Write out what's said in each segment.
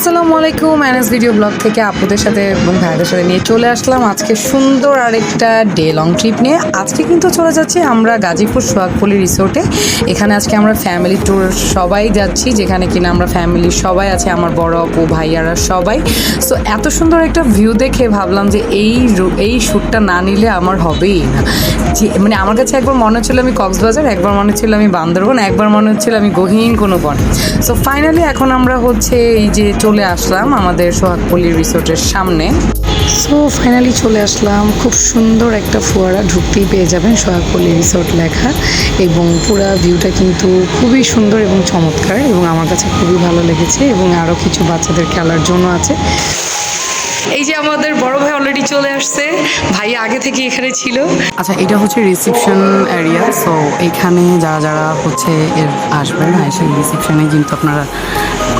also আসসালামু আলাইকুম NS video blog থেকে আপুদের সাথে এবং ভাইদের সাথে নিয়ে চলে আসলাম আজকে সুন্দর আরেকটা ডে লং ট্রিপ নিয়ে। আজকে কিন্তু চলে যাচ্ছি আমরা গাজীপুর সোহাগপল্লী রিসোর্টে। এখানে আজকে আমরা ফ্যামিলি ট্যুর সবাই যাচ্ছি, যেখানে কিনা আমরা ফ্যামিলির সবাই আছে, আমার বড় আপু, ভাইয়ারা সবাই। সো এত সুন্দর একটা ভিউ দেখে ভাবলাম যে এই এই শ্যুটটা না নিলে আমার হবেই না। যে মানে আমার কাছে একবার মনে হচ্ছিল আমি কক্সবাজার, একবার মনে হচ্ছিল আমি বান্দরবন, একবার মনে হচ্ছিল আমি গহীন কোনো বন। সো ফাইনালি এখন আমরা হচ্ছে এই যে চলে আসলাম আমাদের সোহাগপল্লী রিসোর্টের সামনে। সো ফাইনালি চলে আসলাম। খুব সুন্দর একটা ফোয়ারা ঢুকতেই পেয়ে যাবেন সোহাগপল্লী রিসোর্ট লেখা এবং পুরো ভিউটা কিন্তু খুবই সুন্দর এবং চমৎকার এবং আমার কাছে খুবই ভালো লেগেছে এবং আরও কিছু বাচ্চাদের খেলার জন্য আছে। এই যে আমাদের বড় ভাই অলরেডি চলে আসছে ভাই আগে থেকে এখানে ছিল। আচ্ছা এটা হচ্ছে রিসেপশন এরিয়া সো এখানে যারা যারা হচ্ছে এর আসবেন হ্যাঁ সেই রিসেপশনে কিন্তু আপনারা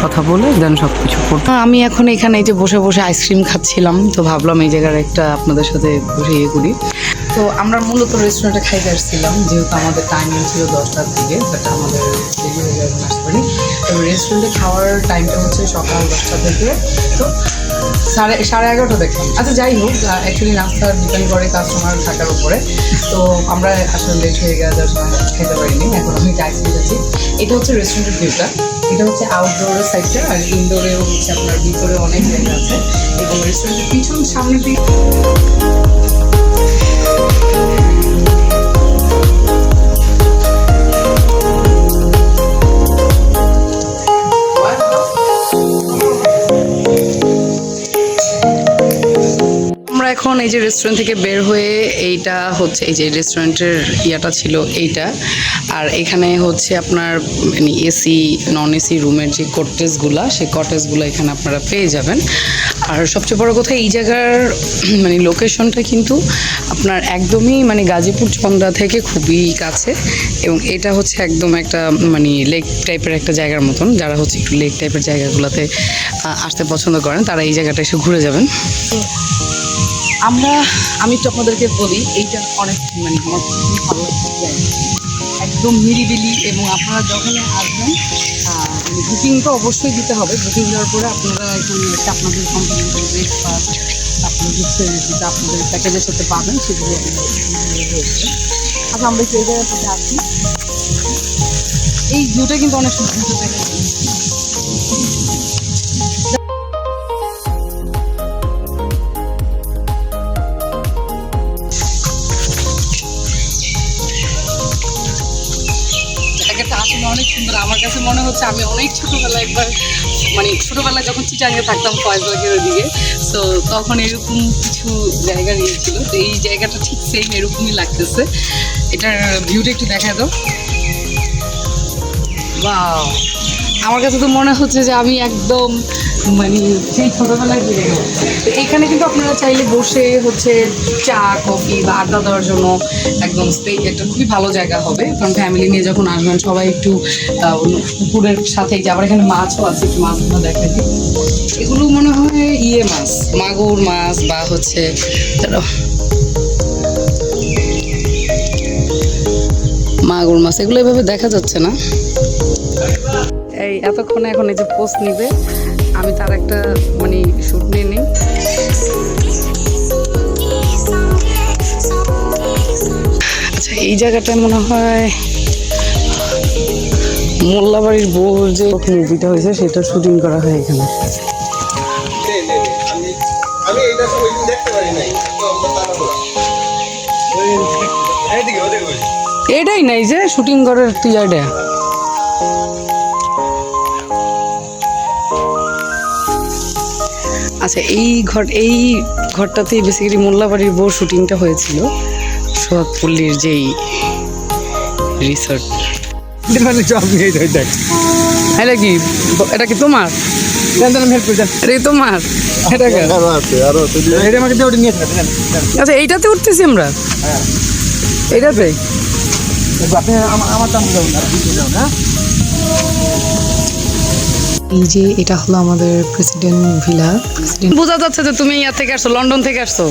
কথা বলে দেন সব কিছু করতে আমি এখন এখানে এই যে বসে বসে আইসক্রিম খাচ্ছিলাম তো ভাবলাম এই জায়গার একটা আপনাদের সাথে বসে ইয়ে করি। তো আমরা মূলত রেস্টুরেন্টে খাইতে আসছিলাম যেহেতু আমাদের টাইমিং ছিল দশটার দিকে বাট আমাদের দেরি হয়ে যাবে আসতে পারি তো রেস্টুরেন্টে খাওয়ার টাইমটা হচ্ছে সকাল দশটা থেকে। তো সাড়ে সাড়ে এগারোটা দেখলাম। আচ্ছা যাই হোক অ্যাকচুয়ালি নাস্তা ডিপেন্ড করে কাস্টমার থাকার উপরে। তো আমরা আসলে লেট হয়ে গেছে, যার সময় খেতে পারিনি। এখন আমি টাইসে যাচ্ছি। এটা হচ্ছে রেস্টুরেন্টের ভিউটা এটা হচ্ছে আউটডোরের সাইডটা আর ইনডোরেও হচ্ছে আপনার ভিতরে অনেক জায়গা আছে। এবং রেস্টুরেন্টের পিছন সামনের দিকে এখন এই যে রেস্টুরেন্ট থেকে বের হয়ে এইটা হচ্ছে, এই যে রেস্টুরেন্টের ইয়াটা ছিল এইটা। আর এখানে হচ্ছে আপনার মানে এসি নন এসি রুমের যে কটেজগুলা সেই কটেজগুলো এখানে আপনারা পেয়ে যাবেন। আর সবচেয়ে বড় কথা, এই জায়গার মানে লোকেশনটা কিন্তু আপনার একদমই মানে গাজীপুর চন্দ্রা থেকে খুবই কাছে। এবং এটা হচ্ছে একদম একটা মানে লেক টাইপের একটা জায়গার মতন। যারা হচ্ছে একটু লেক টাইপের জায়গাগুলোতে আসতে পছন্দ করেন, তারা এই জায়গাটা এসে ঘুরে যাবেন। আমরা, আমি একটু আপনাদেরকে বলি, এইটা অনেক মানে আমার খুবই ভালো একদম নিরিবিলি এবং আপনারা যখন আসবেন বুকিং তো অবশ্যই দিতে হবে। বুকিং দেওয়ার পরে আপনারা এখানে একটা আপনাদের কমপ্লিমেন্টারি ব্রেকফাস্ট আপনাদের যেটা আপনাদের প্যাকেজের সাথে পাবেন, সেগুলো আচ্ছা আমরা একটু এই জায়গাটাতে আসি। এই ভিউটা কিন্তু অনেক সুন্দর দেখা অনেক সুন্দর। আমার কাছে মনে হচ্ছে আমি অনেক ছোটবেলায় একবার মানে ছোটবেলায় যখন চিটাঙ্গে থাকতাম ফয়েজবাগের ওদিকে তো তখন এরকম কিছু জায়গা নিয়েছিল তো এই জায়গাটা ঠিক সেম এরকমই লাগতেছে। এটার ভিউটা একটু দেখা দাও। বা আমার কাছে তো মনে হচ্ছে যে আমি একদম মানে সেই ছোটোবেলায় ফিরে তো এখানে কিন্তু আপনারা চাইলে বসে হচ্ছে চা, কফি বা আড্ডা দেওয়ার জন্য একদম একটা খুবই ভালো জায়গা হবে। কারণ ফ্যামিলি নিয়ে যখন আসবেন, সবাই একটু পুকুরের সাথে আবার এখানে মাছও আছে, একটু মাছগুলো দিই এগুলো মনে হয় ইয়ে মাছ, মাগুর মাছ বা হচ্ছে মাগুর মাছ, এগুলো এভাবে দেখা যাচ্ছে না। এই, এতক্ষণে এখন এই যে পোস্ট নিবে আমি তার একটা মানে শ্যুট নিয়ে নিই। আচ্ছা এই জায়গাটায় মনে হয় মোল্লাবাড়ির বউ যে মুভিটা হয়েছে, সেটা শুটিং করা হয় এখানে। এটাই নাই যে শুটিং করার তুই আইডিয়া আচ্ছা এই ঘর এই ঘরটাতেই বেসিক্যালি মোল্লাবাড়ির বউ শুটিংটা হয়েছিল। সোহাগপল্লীর যেই রিসর্ট মানে সব নিয়ে যাই দেখ। এটা কি? এটা কি তোমার? এটা কি তোমার? এটা কে? আরও আছে আরও আছে এটা আমাকে দিয়ে ওটা নিয়ে আসবেন দেন আচ্ছা এইটাতে উঠতেছি আমরা? হ্যাঁ। এইটাতে? আমার দাম এই যে এটা হলো আমাদের প্রেসিডেন্ট ভিলা বোঝা যাচ্ছে যে তুমি ইয়া থেকে আসছো লন্ডন থেকে আসছো।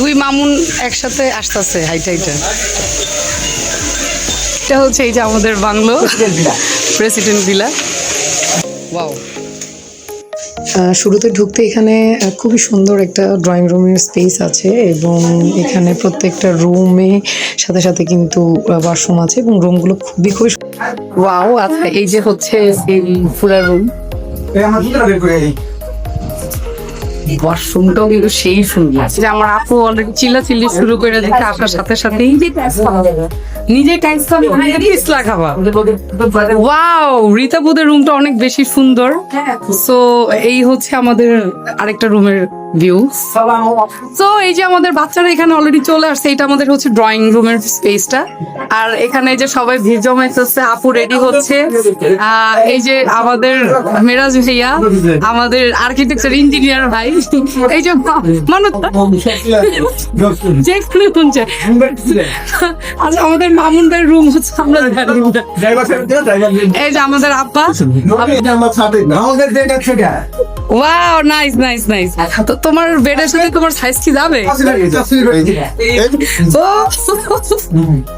দুই মামুন একসাথে আসতেছে হাইটা হাইটা। এটা হচ্ছে এই যে আমাদের বাংলো প্রেসিডেন্ট ভিলা ওয়াও শুরুতে ঢুকতে এখানে খুবই সুন্দর একটা ড্রয়িং রুমের স্পেস আছে এবং এখানে প্রত্যেকটা রুমে সাথে সাথে কিন্তু ওয়াশরুম আছে এবং রুমগুলো খুবই খুবই ওয়াও আচ্ছা এই যে হচ্ছে পুরা রুম ওয়াশরুমটাও কিন্তু সেই সুন্দর। যে আমার আপু অলরেডি চিল্লা চিল্লি শুরু করে দিচ্ছে আপনার সাথে সাথেই। নিজে টাইলস নিজে পিছলা খাবা ওয়াও রীতাবুদের রুমটা অনেক বেশি সুন্দর। সো এই হচ্ছে আমাদের আরেকটা রুমের ভিউ তো এই যে আমাদের বাচ্চারা এখানে অলরেডি চলে আসছে এটা আমাদের হচ্ছে ড্রয়িং রুমের স্পেসটা আর এখানে যে সবাই ভিড় জমাইতেছে আপু রেডি হচ্ছে। আহ, এই যে আমাদের মেরাজ ভাইয়া আমাদের আর্কিটেকচার ইঞ্জিনিয়ার ভাই। এই যে মানুষ যে শুনছে আচ্ছা আমাদের মামুন ভাইয়ের রুম হচ্ছে আমরা। এই যে আমাদের আব্বা। ওয়াও নাইস নাইস নাইস তো তোমার বেডের সাথে তোমার সাইজ কি যাবে?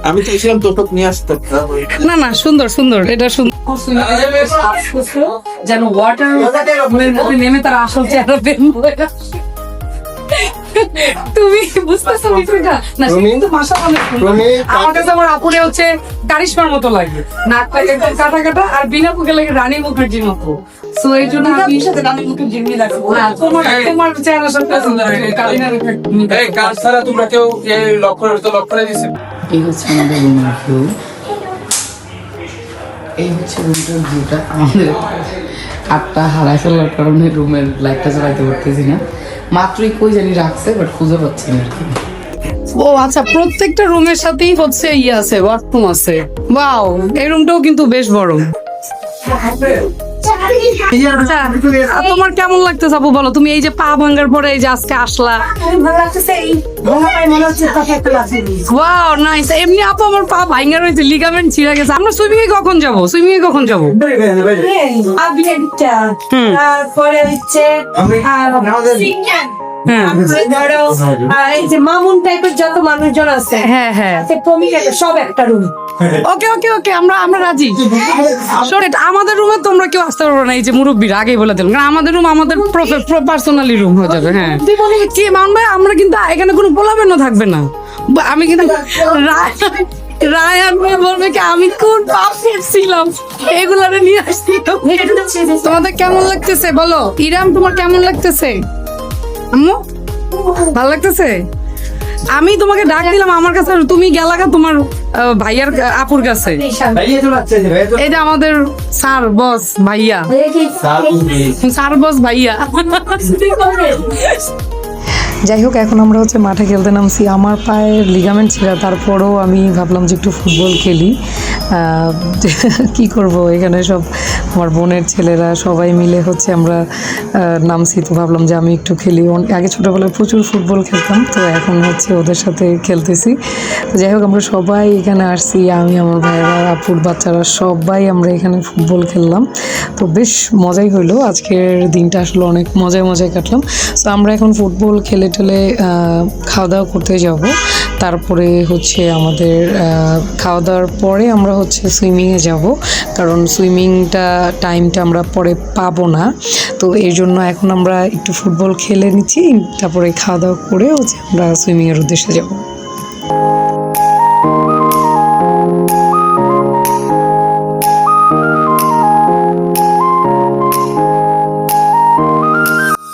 আমি চাইছিলাম তোটক নিয়ে আসতে। না না সুন্দর সুন্দর এটা সুন্দর। যেন ওয়াটার নেমে তার আসল চেহারা বের হয়ে। তুমি বুঝতেছো বিষয়টা? না সে কিন্তু মাসা অনেক। আমার কাছে আমার আপুরে হচ্ছে কারিশমার মতো লাগে। নাকটা একদম কাটা কাটা আর বিনা পুকে লাগে রানী মুখার্জির মতো সো এই জন্য আমি সাথে রানী মুখার্জি মিলে রাখব না তোমার তোমার চেহারা সব পছন্দ লাগে কালিনার এই কাজ ছাড়া তোমরা কেউ এই লক্ষ্য লক্ষ্য দিছে এই হচ্ছে আমাদের রুমের ভিউ এই হচ্ছে রুমটার ভিউটা আমাদের কাঠটা হারাই ফেলার কারণে রুমের লাইটটা চালাইতে পারতেছি না। মাত্রই কই জানি রাখছে বাট খুঁজে পাচ্ছি না আর কি। ও আচ্ছা প্রত্যেকটা রুমের সাথেই হচ্ছে ইয়ে আছে বাথরুম আছে। বাও এই রুমটাও কিন্তু বেশ বড়। আচ্ছা আর তোমার কেমন লাগতেছে আপু বলো? তুমি এই যে পা ভাঙার পরে এই যে আজকে আসলা? ওয়াও নাইস এমনি আপু আমার পা ভাঙ্গা রয়েছে লিগামেন্ট ছিঁড়ে গেছে। আমরা সুইমিং এ কখন যাব? সুইমিং এ কখন যাব? তারপরে হচ্ছে ধরো এই যে মামুন টাইপের যত মানুষজন আছে হ্যাঁ হ্যাঁ। সব একটা রুম ওকে ওকে ওকে আমরা আমরা রাজি। আমাদের রুমে তোমরা কেউ আসতে পারবে না এই যে মুরব্বীর আগেই বলে দিলাম। কারণ আমাদের রুম আমাদের পার্সোনালি রুম হয়ে যাবে হ্যাঁ। কি মান ভাই আমরা কিন্তু এখানে কোনো পোলাবেনও থাকবে না। আমি কিন্তু রায় রায়ান ভাই বলবে কি আমি কোন পাপে ছিলাম? এগুলারে নিয়ে আসছি। তোমাদের কেমন লাগতেছে? বলো ইরাম তোমার কেমন লাগতেছে? আম্মু ভালো লাগতেছে? আমি তোমাকে ডাক দিলাম আমার কাছে তুমি গেলাগা তোমার ভাইয়ার আপুর কাছে। যে আমাদের স্যার বস ভাইয়া। স্যার বস ভাইয়া। যাই হোক এখন আমরা হচ্ছে মাঠে খেলতে নামছি। আমার পায়ের লিগামেন্ট ছিল তারপরেও আমি ভাবলাম যে একটু ফুটবল খেলি। আহ, কি করব এখানে সব আমার বোনের ছেলেরা সবাই মিলে হচ্ছে আমরা নামছি। তো ভাবলাম যে আমি একটু খেলি। আগে ছোটোবেলায় প্রচুর ফুটবল খেলতাম, তো এখন হচ্ছে ওদের সাথে খেলতেছি। তো যাই হোক, আমরা সবাই এখানে আসছি, আমি, আমার ভাইয়েরা, আপুর বাচ্চারা, সবাই আমরা এখানে ফুটবল খেললাম। তো বেশ মজাই হইল। আজকের দিনটা আসলে অনেক মজায় মজায় কাটলাম। তো আমরা এখন ফুটবল খেলে টেলে খাওয়া দাওয়া করতে যাব। তারপরে হচ্ছে আমাদের খাওয়া দাওয়ার পরে আমরা হচ্ছে সুইমিংয়ে যাব। কারণ সুইমিংটা টাইমটা আমরা পরে পাবো না। তো এর জন্য এখন আমরা একটু ফুটবল খেলে নিচ্ছি তারপরে খাওয়া দাওয়া করে হচ্ছে আমরা সুইমিংয়ের উদ্দেশ্যে যাব।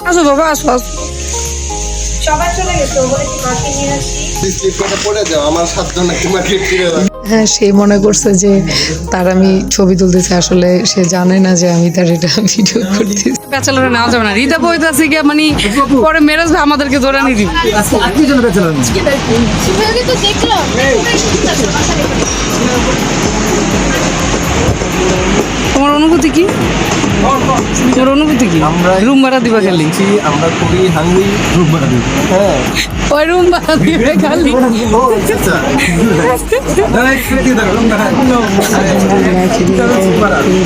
আসো বাবা আসো আসো। সবাই চলে গেছে বলে কি মাকে নিয়ে আসি? স্লিপ করে পড়ে যাও আমার সাতটা নাকি মাকে ফিরে দাও হ্যাঁ সে মনে করছে যে তার আমি ছবি তুলতেছি আসলে সে জানে না যে আমি তার এটা ভিডিও করতেছি। ব্যাচেলরে নেওয়া যাবে না। রিতা বইতে আছে কি মানে পরে মেরাজ ভাই আমাদেরকে ধরে নিয়ে দিবে। কি জন্য বেঁচে তোমার অনুভূতি কি? তোমার অনুভূতি কি আমরা- রুম ভাড়া দিবা খালি আমরা খুবই হাঙ্গি গ্রুপ বানাবি হ্যাঁ ওই রুম ভাড়া দিবে খালি আচ্ছা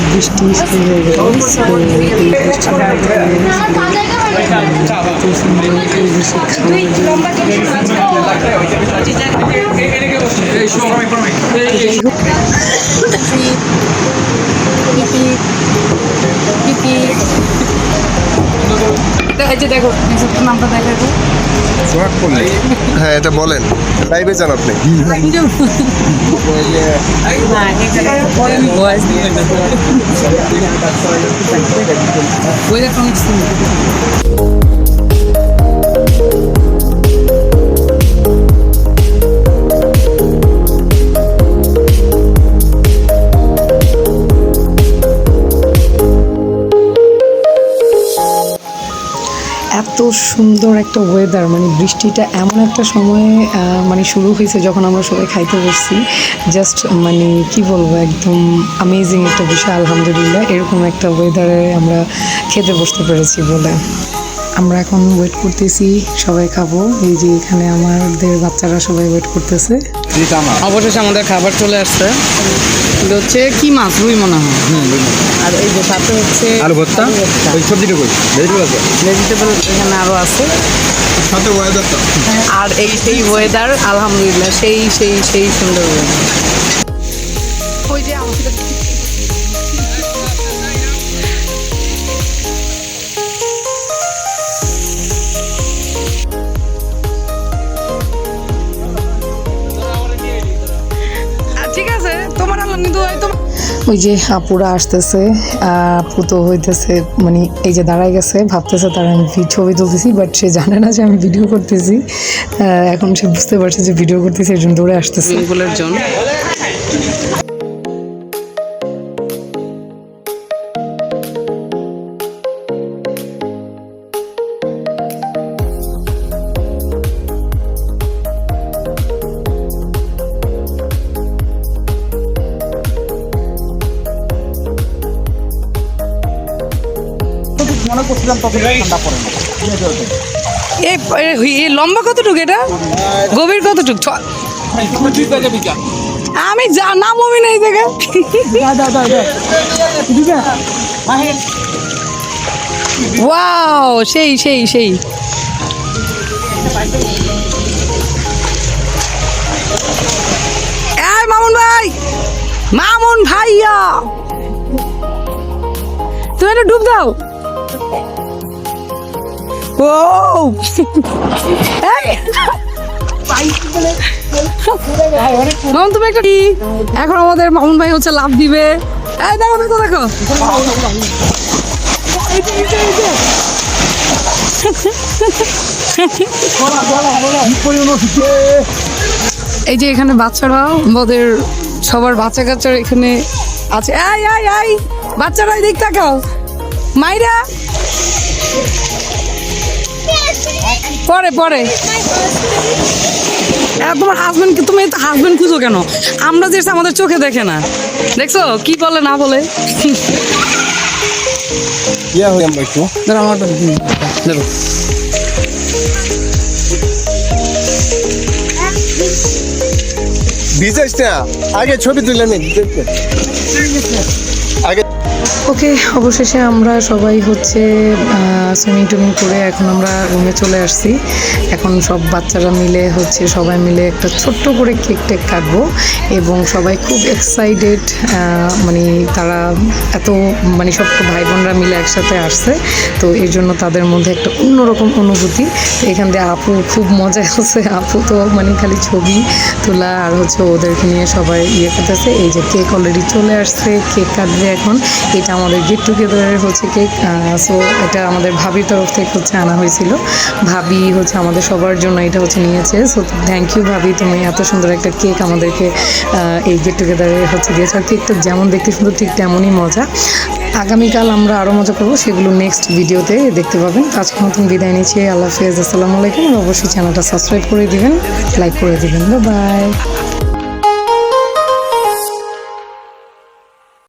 বৃষ্টি শুরু হয়ে গেল So, এই বৃষ্টির মধ্যে এত সুন্দর পরিবেশে খাওয়া যায়। এই যে দেখো নামটা হ্যাঁ এটা বলেন। লাইভে যান আপনি। ওয়েদার অনেক সুন্দর একটা ওয়েদার মানে বৃষ্টিটা এমন একটা সময়ে মানে শুরু হয়েছে যখন আমরা সবাই খাইতে বসছি। জাস্ট মানে কি বলব, একদম আমেজিং একটা বিষয়, আলহামদুলিল্লাহ। এরকম একটা ওয়েদারে আমরা খেতে বসতে পেরেছি বলে। আমরা এখন ওয়েট করতেছি, সবাই খাব। এই যে এখানে আমাদের বাচ্চারা সবাই ওয়েট করতেছে। অবশেষে আমাদের খাবার চলে আসছে। এটা হচ্ছে কি মাছ? রুই মনে হয়। আর এই যে সাথে হচ্ছে আলু ভর্তা ওই সবজিটা কই ভেজিটেবল আছে? ভেজিটেবল এখানে আরও আছে। সাথে ওয়েদারটা আর এই সেই ওয়েদার আলহামদুলিল্লাহ সেই সেই সেই সুন্দর ওয়েদার ওই যে আপুরা আসতেছে, আপু তো হইতেছে মানে এই যে দাঁড়ায় গেছে, ভাবতেছে তার আমি ছবি তুলতেছি বাট সে জানে না যে আমি ভিডিও করতেছি। এখন সে বুঝতে পারছে যে ভিডিও করতেছি, এর জন্য দৌড়ে আসতেছে। করছিলাম তত ঠান্ডা পড়ে না। এই লম্বা কতটুকু এটা? গভীর কতটুকু? ছ- আমি যা নাম আমি নাই দেখে ওয়াও সেই সেই সেই। মামুন ভাই মামুন ভাইয়া। তুমি একটা ডুব দাও। ও! মামুন, তুমি এখন আমাদের মামুন ভাই হচ্ছে লাভ দিবে। এই দেখো দেখো দেখো। এই যে এখানে বাচ্চারা ওদের সবার বাচ্চা কাচ্চার এখানে আছে। আই আই আই বাচ্চারা দিক তাকাও। মাইরা। পরে পরে। তোমার হাজবেন্ড তুমি হাজবেন্ড খুঁজো কেন? আমরা যে আমাদের চোখে দেখে না। দেখছ? কি বলে না বলে? ইয়া হই আমরা একটু। ধরো আমার দেখো। ভিজাইস আগে ছবি তুলে নি আগে ওকে, অবশেষে আমরা সবাই হচ্ছে সুইমিং টুইমিং করে এখন আমরা রুমে চলে আসছি। এখন সব বাচ্চারা মিলে হচ্ছে সবাই মিলে একটা ছোট্ট করে কেক টেক কাটবো এবং সবাই খুব এক্সাইটেড মানে তারা এত মানে সব ভাই বোনরা মিলে একসাথে আসছে। তো এর জন্য তাদের মধ্যে একটা অন্যরকম অনুভূতি। তো এখান দিয়ে আপু খুব মজা হচ্ছে আপু তো মানে খালি ছবি তোলা আর হচ্ছে ওদেরকে নিয়ে সবাই ইয়ে করতেছে। এই যে কেক অলরেডি চলে আসছে, কেক কাটবে এখন। এটা আমাদের গেট টুগেদারের হচ্ছে কেক সো এটা আমাদের ভাবির তরফ থেকে হচ্ছে আনা হয়েছিল। ভাবি হচ্ছে আমাদের সবার জন্য এটা হচ্ছে নিয়েছে সো থ্যাংক ইউ ভাবি, তুমি এত সুন্দর একটা কেক আমাদেরকে এই গেট টুগেদারে হচ্ছে দিয়েছ। আর কেকটা যেমন দেখতে সুন্দর, ঠিক তেমনই মজা। আগামীকাল আমরা আরও মজা করব, সেগুলো নেক্সট ভিডিওতে দেখতে পাবেন। আজকের মতন বিদায় নিচ্ছি, আল্লাহ হাফিজ, আসসালামু আলাইকুম অবশ্যই চ্যানেলটা সাবস্ক্রাইব করে দিবেন লাইক করে দিবেন। বাই